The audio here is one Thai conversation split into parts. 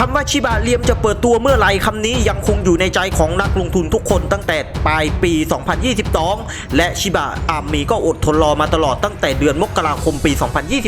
คำว่าชิบะเลียมจะเปิดตัวเมื่อไหร่คำนี้ยังคงอยู่ในใจของนักลงทุนทุกคนตั้งแต่ปลายปี 2022 และชิบะอาร์มีก็อดทนรอมาตลอดตั้งแต่เดือนมกราคมปี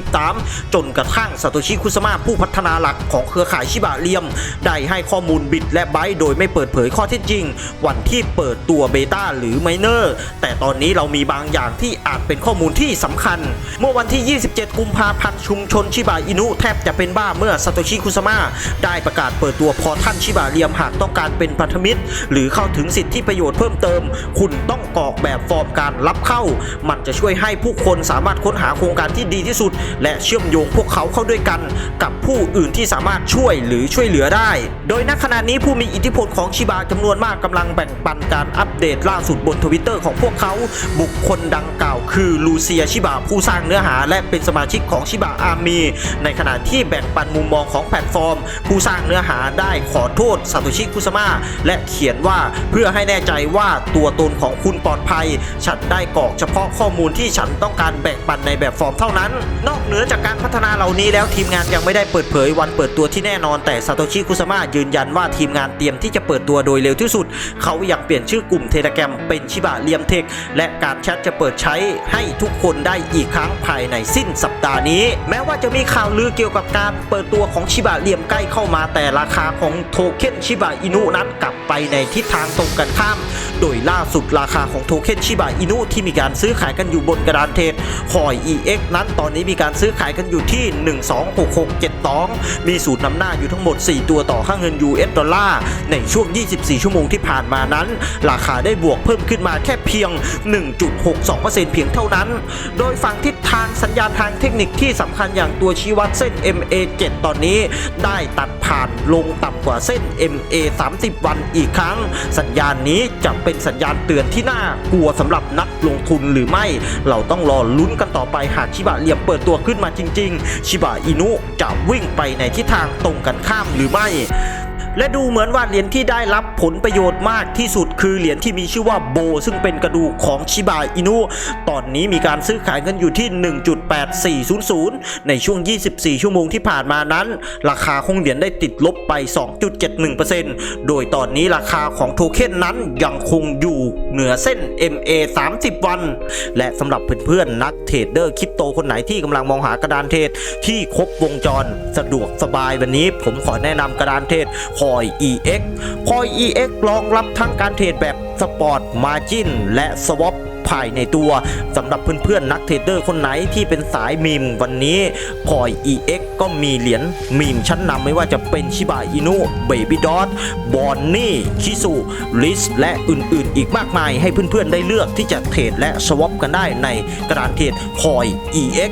2023 จนกระทั่งซาโตชิคุสมะผู้พัฒนาหลักของเครือข่ายชิบะเลียม ได้ให้ข้อมูลบิดและไบโดยไม่เปิดเผยข้อเท็จจริง วันที่เปิดตัวเบต้าหรือไมเนอร์แต่ตอนนี้เรามีบางอย่างที่อาจเป็นข้อมูลที่สำคัญ เมื่อวันที่ 27 กุมภาพันธ์ชุมชนชิบะอินุแทบจะเป็นบ้าเมื่อซาโตชิคุสมะได้ประกาศเปิดตัวพอท่านชิบะเลียมหากต้องการเป็นพันธมิตร หรือเข้าถึงสิทธิประโยชน์เพิ่มเติม คุณต้องกรอกแบบฟอร์มการรับเข้า มันจะช่วยให้ผู้คนสามารถค้นหาโครงการที่ดีที่สุด และเชื่อมโยงพวกเขาเข้าด้วยกัน กับผู้อื่นที่สามารถช่วยหรือช่วยเหลือได้ โดยณขณะนี้ผู้มีอิทธิพลของชิบะจำนวนมากกำลังแบ่งปันการอัปเดตล่าสุดบนทวิตเตอร์ของพวกเขา บุคคลดังกล่าวคือลูเซียชิบะผู้สร้างเนื้อหา และเป็นสมาชิกของชิบะอาร์มี ในขณะที่แบ่งปันมุมมองของแพลตฟอร์ม ผู้สร้างเนื้อหาได้ขอโทษซาโตชิคุสมะและเขียนว่าเพื่อให้แน่ใจว่าตัวตนของคุณปลอดภัย ฉันได้กรอกเฉพาะข้อมูลที่ฉันต้องการแบ่งปันในแบบฟอร์มเท่านั้น นอกเหนือจากการพัฒนาเหล่านี้แล้วทีมงานยังไม่ได้เปิดเผยวันเปิดตัวที่แน่นอนแต่ซาโตชิคุสมะยืนยันว่าทีมงานเตรียมที่จะเปิดตัวโดยเร็วที่สุด เขาอยากเปลี่ยนชื่อกลุ่มเทเลแกรมเป็นชิบะเลียมเทคและการแชทจะเปิดใช้ให้ทุกคนได้อีกครั้งภายในสิ้นสัปดาห์นี้ แม้ว่าจะมีข่าวลือเกี่ยวกับการเปิดตัวของชิบะเลียมใกล้เข้ามาแต่ราคาของโทเค็นชิบะอินุนั้นกลับไปในทิศทางตรงกันข้าม โดยล่าสุดราคาของโทเค็นชิบะอินุที่มีการซื้อขายกันอยู่บนกระดานเทรดคอย EX นั้นตอนนี้มีการซื้อขายกันอยู่ที่ 12667ตองมีสูตรนำหน้าอยู่ทั้งหมด 4 ตัวต่อค่าเงิน US ดอลลาร์ในช่วง 24 ชั่วโมงที่ผ่านมานั้น ราคาได้บวกเพิ่มขึ้นมาแค่เพียง 1.62%เพียงเท่านั้น โดยฝั่งทิศทางสัญญาณทางเทคนิคที่สำคัญอย่างตัวชี้วัดเส้น MA7 ตอนนี้ได้ตัดผ่านลงต่ำกว่าเส้น MA 30 วันอีกครั้ง สัญญาณนี้จะเป็นสัญญาณเตือนที่น่ากลัวสำหรับนักลงทุนหรือไม่ เราต้องรอลุ้นกันต่อไปหากชิบะเหลี่ยมเปิดตัวขึ้นมาจริง ๆ ชิบะอินุจะวิ่งไปในทิศทางตรงกันข้ามหรือไม่ และดูเหมือนว่าเหรียญที่ได้รับผลประโยชน์มากที่สุดคือเหรียญที่มีชื่อว่าโบ ซึ่งเป็นกระดูกของชิบะอินุตอนนี้มีการซื้อขายกันอยู่ที่ 1.8400 ในช่วง 24 ชั่วโมงที่ผ่านมานั้น ราคาของเหรียญได้ติดลบไป 2.71%โดยตอนนี้ราคาของโทเค็นนั้นยังคงอยู่เหนือเส้น MA 30 วัน และสำหรับเพื่อนๆนักเทรดเดอร์คริปโตคนไหนที่กำลังมองหากระดานเทรดที่ครบวงจรสะดวกสบายวันนี้ ผมขอแนะนำกระดานเทรดคอย EX คอย EX รองรับทั้งการเทรดแบบสปอร์ตมาจินและสวอปภายในตัวสำหรับเพื่อนๆนักเทรดเดอร์คนไหนที่เป็นสายมีมวันนี้คอย EX ก็มีเหรียญมีมชั้นนำไม่ว่าจะเป็นชิบะอินุเบบี้ดอทบอนนี่คิสุลิสและอื่นๆ อีกมากมายให้เพื่อนๆได้เลือกที่จะเทรดและสวอปกันได้ในกระดานเทรดคอย EX